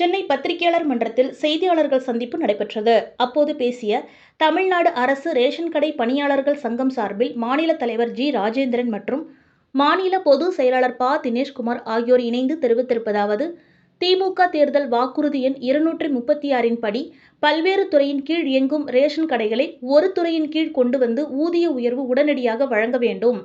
சென்னை பத்திரிகையாளர் மன்றத்தில் செய்தியாளர்கள் சந்திப்பு நடைபெற்றது. அப்போது பேசிய தமிழ்நாடு அரசு ரேஷன் கடை பணியாளர்கள் சங்கம் சார்பில் மாநில தலைவர் ஜி ராஜேந்திரன் மற்றும் மாநில பொது செயலாளர் ப தினேஷ்குமார் ஆகியோர் இணைந்து தெரிவித்திருப்பதாவது திமுக தேர்தல் வாக்குறுதி எண் இருநூற்றி முப்பத்தி ஆறின் படி பல்வேறு துறையின் கீழ் இயங்கும் ரேஷன் கடைகளை ஒரு துறையின் கீழ் கொண்டு வந்து ஊதிய உயர்வு உடனடியாக வழங்க வேண்டும்.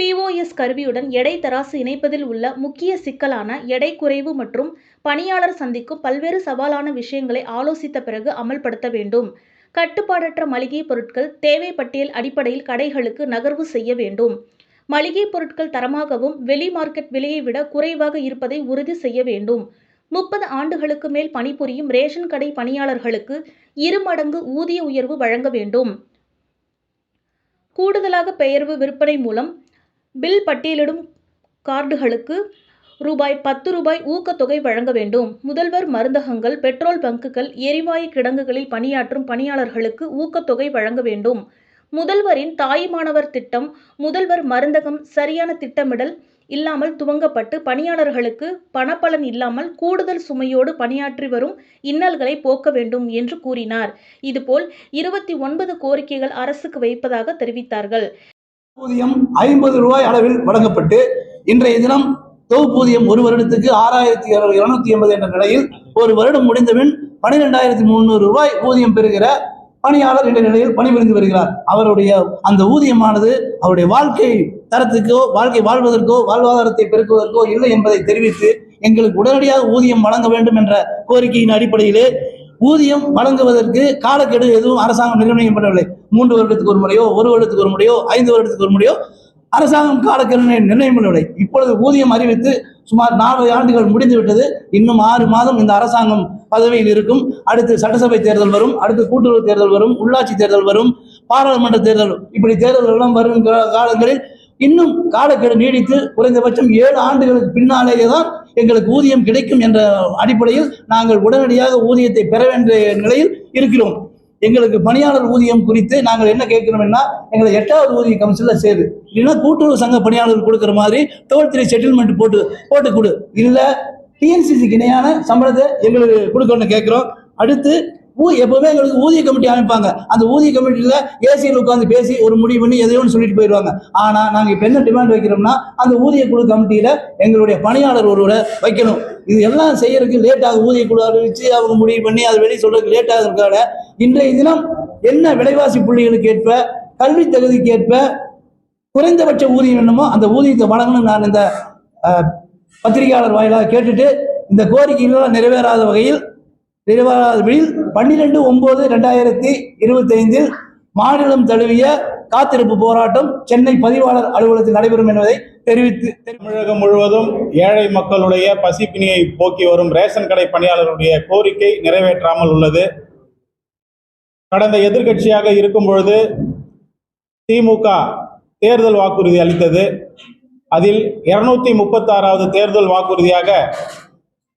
பிஓஎஸ் கருவியுடன் எடை தராசு இணைப்பதில் உள்ள முக்கிய சிக்கலான எடை குறைவு மற்றும் பணியாளர் சந்திக்கும் பல்வேறு சவாலான விஷயங்களை ஆலோசித்த பிறகு அமல்படுத்த வேண்டும். கட்டுப்பாடற்ற மளிகை பொருட்கள் தேவை பட்டியல் அடிப்படையில் கடைகளுக்கு நகர்வு செய்ய வேண்டும். மளிகை பொருட்கள் தரமாகவும் வெளி மார்க்கெட் விலையை விட குறைவாக இருப்பதை உறுதி செய்ய வேண்டும். முப்பது ஆண்டுகளுக்கு மேல் பணிபுரியும் ரேஷன் கடை பணியாளர்களுக்கு இருமடங்கு ஊதிய உயர்வு வழங்க வேண்டும். கூடுதலாக பெயர்வு விற்பனை மூலம் பில் பட்டியலிடும் கார்டுகளுக்கு ரூபாய் பத்து ரூபாய் ஊக்கத்தொகை வழங்க வேண்டும். முதல்வர் மருந்தகங்கள் பெட்ரோல் பங்குகள் எரிவாயு கிடங்குகளில் பணியாற்றும் பணியாளர்களுக்கு ஊக்கத்தொகை வழங்க வேண்டும். முதல்வரின் தாயுமானவர் திட்டம் முதல்வர் மருந்தகம் சரியான திட்டமிடல் இல்லாமல் துவங்கப்பட்டு பணியாளர்களுக்கு பணப்பலன் இல்லாமல் கூடுதல் சுமையோடு பணியாற்றி வரும் இன்னல்களை போக்க வேண்டும் என்று கூறினார். இதுபோல் இருபத்தி ஒன்பது கோரிக்கைகள் அரசுக்கு வைப்பதாக தெரிவித்தார்கள். ஊதியம் ஐம்பது ரூபாய் அளவில் வழங்கப்பட்டு இன்றைய தினம் தொகுப்பூதியம் ஒரு வருடத்துக்கு ஆறாயிரத்தி இருநூத்தி எண்பது என்ற நிலையில் ஒரு வருடம் முடிந்தபின் பனிரெண்டாயிரத்தி முந்நூறு ரூபாய் ஊதியம் பெறுகிற பணியாளர் என்ற நிலையில் பணிபுரிந்து வருகிறார். அவருடைய அந்த ஊதியமானது அவருடைய வாழ்க்கை தரத்துக்கோ வாழ்க்கை வாழ்வதற்கோ வாழ்வாதாரத்தை பெருக்குவதற்கோ இல்லை என்பதை தெரிவித்து எங்களுக்கு உடனடியாக ஊதியம் வழங்க வேண்டும் என்ற கோரிக்கையின் அடிப்படையிலே ஊதியம் வழங்குவதற்கு காலக்கெடு எதுவும் அரசாங்கம் நிர்ணயிக்கப்படவில்லை. மூன்று வருடத்துக்கு ஒரு முறையோ ஒரு வருடத்துக்கு ஒரு முறையோ ஐந்து வருடத்துக்கு ஒரு முறையோ அரசாங்கம் காலக்கெடு நிர்ணயம் பண்ணவில்லை இப்பொழுது ஊதியம் அறிவித்து சுமார் நாலு ஆண்டுகள் முடிந்துவிட்டது. இன்னும் ஆறு மாதம் இந்த அரசாங்கம் பதவியில் இருக்கும். அடுத்து சட்டசபை தேர்தல் வரும். அடுத்து கூட்டுறவு தேர்தல் வரும். உள்ளாட்சி தேர்தல் வரும். பாராளுமன்ற தேர்தல் இப்படி தேர்தல் எல்லாம் வரும் காலங்களில் இன்னும் காலக்கெடு நீடித்து குறைந்தபட்சம் ஏழு ஆண்டுகளுக்கு பின்னாலேயே தான் எங்களுக்கு ஊதியம் கிடைக்கும் என்ற அடிப்படையில் நாங்கள் உடனடியாக ஊதியத்தை பெற வேண்டிய நிலையில் இருக்கிறோம். எங்களுக்கு பணியாளர் ஊதியம் குறித்து நாங்கள் என்ன கேட்கணும்னா எங்களை எட்டாவது ஊதிய கவுன்சிலில் சேரு. இல்லைன்னா கூட்டுறவு சங்க பணியாளர்கள் கொடுக்குற மாதிரி டோல் த்ரீ செட்டில்மெண்ட் போட்டு போட்டு கொடு. இல்லை டிஎன்சிசிக்கு இணையான சம்பளத்தை எங்களுக்கு கொடுக்கணும்னு கேட்குறோம். அடுத்து ஊ எப்பவுமே எங்களுக்கு ஊதிய கமிட்டி அமைப்பாங்க. அந்த ஊதிய கமிட்டியில் ஏசியில் உட்காந்து பேசி ஒரு முடிவு பண்ணி எதையோ சொல்லிட்டு போயிடுவாங்க. ஆனால் நாங்கள் இப்போ என்ன டிமாண்ட் வைக்கிறோம்னா அந்த ஊதிய குழு கமிட்டியில் எங்களுடைய பணியாளர் ஒருவரை வைக்கணும். இது எல்லாம் செய்யறதுக்கு லேட்டாக ஊதிய குழு அறிவிச்சு அவங்க முடிவு பண்ணி அதை வெளியே சொல்றதுக்கு லேட்டாக ஆகிறதுக்காக இன்றைய தினம் என்ன விலைவாசி புள்ளிகளுக்கு ஏற்ப கல்வி தகுதிக்கு ஏற்ப குறைந்தபட்ச ஊதியம் என்னமோ அந்த ஊதியத்தை வழங்கணும் நான் இந்த பத்திரிகையாளர் வாயிலாக கேட்டுட்டு இந்த கோரிக்கைகள் நிறைவேறாத வகையில் திருவாரூரில் பன்னிரெண்டு ஒன்பது ரெண்டாயிரத்தி இருபத்தைந்தில் மாநிலம் தழுவிய காத்திருப்பு போராட்டம் சென்னை பதிவாளர் அலுவலகத்தில் நடைபெறும் என்பதை தெரிவித்து தமிழகம் முழுவதும் ஏழை மக்களுடைய பசிப்பினியை போக்கி வரும் ரேஷன் கடை பணியாளருடைய கோரிக்கை நிறைவேற்றாமல் உள்ளது. கடந்த எதிர்க்கட்சியாக இருக்கும் பொழுது திமுக தேர்தல் வாக்குறுதி அளித்தது. அதில் இருநூத்தி முப்பத்தாறாவது தேர்தல் வாக்குறுதியாக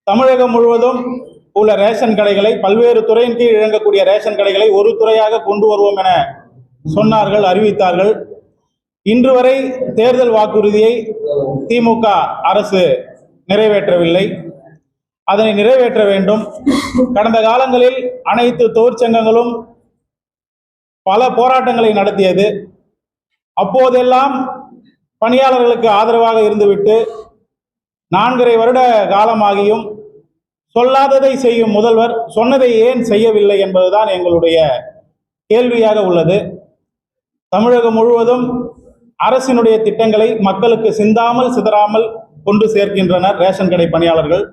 தமிழகம் முழுவதும் உள்ள ரேஷன் கடைகளை பல்வேறு துறையின் கீழ் இயங்கக்கூடிய ரேஷன் கடைகளை ஒரு துறையாக கொண்டு வருவோம் என சொன்னார்கள் அறிவித்தார்கள். இன்று வரை தேர்தல் வாக்குறுதியை திமுக அரசு நிறைவேற்றவில்லை. அதனை நிறைவேற்ற வேண்டும். கடந்த காலங்களில் அனைத்து தொழிற்சங்கங்களும் பல போராட்டங்களை நடத்தியது. அப்போதெல்லாம் பணியாளர்களுக்கு ஆதரவாக இருந்துவிட்டு நான்கரை வருட காலமாகியும் சொல்லாததை செய்யும் முதல்வர் சொன்னதை ஏன் செய்யவில்லை என்பதுதான் எங்களுடைய கேள்வியாக உள்ளது. தமிழகம் முழுவதும் அரசினுடைய திட்டங்களை மக்களுக்கு சிந்தாமல் சிதறாமல் கொண்டு சேர்க்கின்றனர் ரேஷன் கடை பணியாளர்கள்.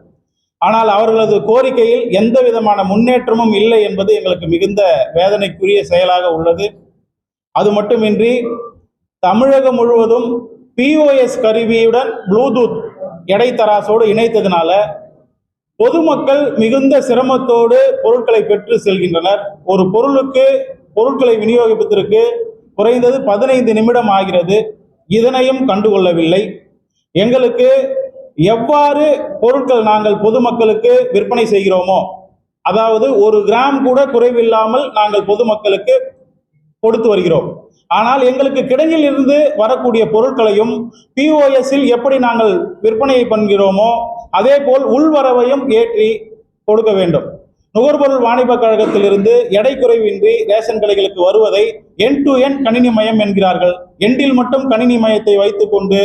ஆனால் அவர்களது கோரிக்கையில் எந்த விதமான முன்னேற்றமும் இல்லை என்பது எங்களுக்கு மிகுந்த வேதனைக்குரிய செயலாக உள்ளது. அது மட்டுமின்றி தமிழகம் முழுவதும் பிஓஎஸ் கருவியுடன் ப்ளூடூத் எடைத்தராசோடு இணைத்ததுனால பொதுமக்கள் மிகுந்த சிரமத்தோடு பொருட்களை பெற்று செல்கின்றனர். ஒரு பொருளுக்கு பொருட்களை விநியோகிப்பதற்கு குறைந்தது பதினைந்து நிமிடம் ஆகிறது. இதனையும் கண்டுகொள்ளவில்லை. எங்களுக்கு எவ்வாறு பொருட்கள் நாங்கள் பொதுமக்களுக்கு விற்பனை செய்கிறோமோ அதாவது ஒரு கிராம் கூட குறைவில்லாமல் நாங்கள் பொதுமக்களுக்கு கொடுத்து வருகிறோம். ஆனால் எங்களுக்கு கிடங்கில் இருந்து வரக்கூடிய பொருட்களையும் பிஓஎஸ்ஸில் எப்படி நாங்கள் விற்பனையை பண்ணுகிறோமோ அதே போல் உள்வரவையும் ஏற்றி கொடுக்க வேண்டும். நுகர்பொருள் வாணிபக் கழகத்திலிருந்து எடை குறைவின்றி ரேஷன் கடைகளுக்கு வருவதை என் டு என் கணினி மயம் என்கிறார்கள். எண்டில் மட்டும் கணினி மயத்தை வைத்துக்கொண்டு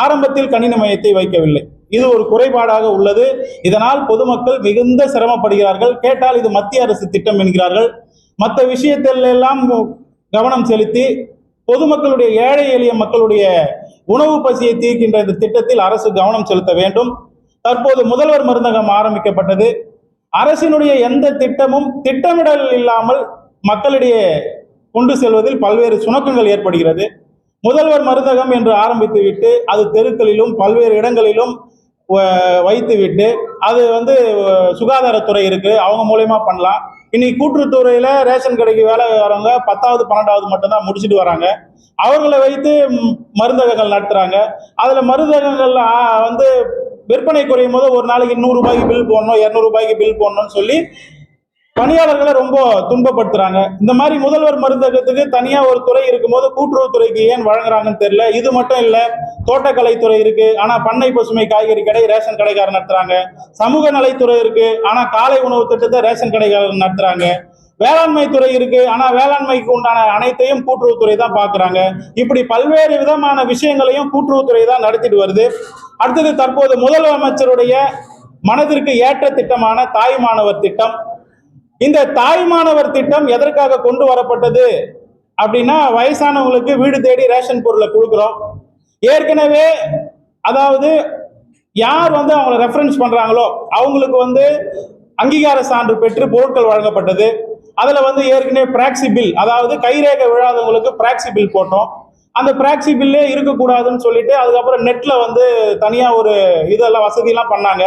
ஆரம்பத்தில் கணினி மயத்தை வைக்கவில்லை. இது ஒரு குறைபாடாக உள்ளது. இதனால் பொதுமக்கள் மிகுந்த சிரமப்படுகிறார்கள். கேட்டால் இது மத்திய அரசு திட்டம் என்கிறார்கள். மற்ற விஷயத்தில் எல்லாம் கவனம் செலுத்தி பொதுமக்களுடைய ஏழை எளிய மக்களுடைய உணவு பசியை தீர்க்கின்ற இந்த திட்டத்தில் அரசு கவனம் செலுத்த வேண்டும். தற்போது முதல்வர் மருந்தகம் ஆரம்பிக்கப்பட்டது. அரசினுடைய எந்த திட்டமும் திட்டமிடல் இல்லாமல் மக்களிடையே கொண்டு செல்வதில் பல்வேறு சுணக்கங்கள் ஏற்படுகிறது. முதல்வர் மருந்தகம் என்று ஆரம்பித்துவிட்டு அது தெருக்களிலும் பல்வேறு இடங்களிலும் வ- வைத்துவிட்டு அது வந்து சுகாதாரத்துறை இருக்கு அவங்க மூலயமா பண்ணலாம். இன்னைக்கு கூட்டுறவுத்துறையில ரேஷன் கடைக்கு வேலை வரவங்க பத்தாவது பன்னெண்டாவது மட்டும்தான் முடிச்சுட்டு வராங்க. அவர்களை வைத்து மருந்தகங்கள் நடத்துறாங்க. அதுல மருந்தகங்கள்லாம் வந்து விற்பனை குறையும் போது ஒரு நாளைக்கு நூறு ரூபாய்க்கு பில் போடணும் இரநூறுபாய்க்கு பில் போடணும்னு சொல்லி பணியாளர்களை ரொம்ப துன்பப்படுத்துறாங்க. இந்த மாதிரி முதல்வர் மருந்தகத்துக்கு தனியா ஒரு துறை இருக்கும்போது கூட்டுறவுத்துறைக்கு ஏன் வழங்குறாங்கன்னு தெரியல. இது மட்டும் இல்ல தோட்டக்கலைத்துறை இருக்கு. ஆனா பண்ணை பசுமை காய்கறி கடை ரேஷன் கடைக்காரர் நடத்துறாங்க. சமூக நலைத்துறை இருக்கு. ஆனா காலை உணவு திட்டத்தை ரேஷன் கடைக்காரர் நடத்துறாங்க. வேளாண்மை துறை இருக்கு. ஆனா வேளாண்மைக்கு உண்டான அனைத்தையும் கூட்டுறவுத்துறை தான் பாக்குறாங்க. இப்படி பல்வேறு விதமான விஷயங்களையும் கூட்டுறவுத்துறை தான் நடத்திட்டு வருது. அடுத்தது தற்போது முதலமைச்சருடைய மனதிற்கு ஏற்ற திட்டமான தாய் மாணவர் திட்டம். இந்த தாய் மாணவர் திட்டம் எதற்காக கொண்டு வரப்பட்டது? அப்படின்னா வயசானவங்களுக்கு வீடு தேடி ரேஷன் பொருளை கொடுக்குறோம். ஏற்கனவே அதாவது யார் வந்து அவங்கள ரெஃபரன்ஸ் பண்றாங்களோ அவங்களுக்கு வந்து அங்கீகார சான்று பெற்று பொருட்கள் வழங்கப்பட்டது. அதில் வந்து ஏற்கனவே பிராக்சி பில் அதாவது கைரேகை விழாதவங்களுக்கு பிராக்சி பில் போட்டோம். அந்த பிராக்சி பில்லே இருக்கக்கூடாதுன்னு சொல்லிட்டு அதுக்கப்புறம் நெட்டில் வந்து தனியாக ஒரு இதெல்லாம் வசதியெல்லாம் பண்ணாங்க.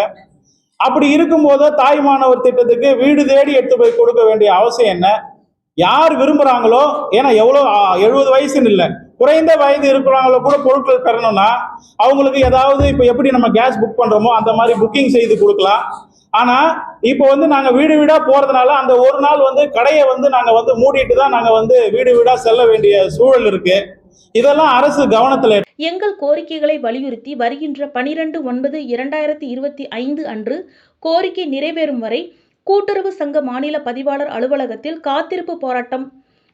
அப்படி இருக்கும்போது தாய் மாணவர் திட்டத்துக்கு வீடு தேடி எடுத்து போய் கொடுக்க வேண்டிய அவசியம் என்ன? யார் விரும்புகிறாங்களோ ஏன்னா எவ்வளோ எழுபது வயசுன்னு இல்லை குறைந்த வயது இருக்கிறவங்கள கூட பொருட்கள் பெறணும்னா அவங்களுக்கு ஏதாவது இப்போ எப்படி நம்ம கேஸ் புக் பண்ணுறோமோ அந்த மாதிரி புக்கிங் செய்து கொடுக்கலாம். ஆனா இப்போ வந்து நாங்க வீடு வீடா போறதுனால அந்த ஒரு நாள் வந்து கடையை வந்து நாங்க வந்து மூடிட்டு தான் நாங்க வந்து வீடு வீடா செல்ல வேண்டிய சூழல் இருக்கு. இதெல்லாம் அரசு கவனத்தில் எங்கள் கோரிக்கைகளை வலியுறுத்தி வருகின்ற பனிரெண்டு ஒன்பது இரண்டாயிரத்தி இருபத்தி ஐந்து அன்று கோரிக்கை நிறைவேறும் வரை கூட்டுறவு சங்க மாநில பதிவாளர் அலுவலகத்தில் காத்திருப்பு போராட்டம்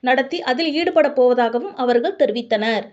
நடத்தி அதில் ஈடுபட போவதாகவும் அவர்கள் தெரிவித்தனர்.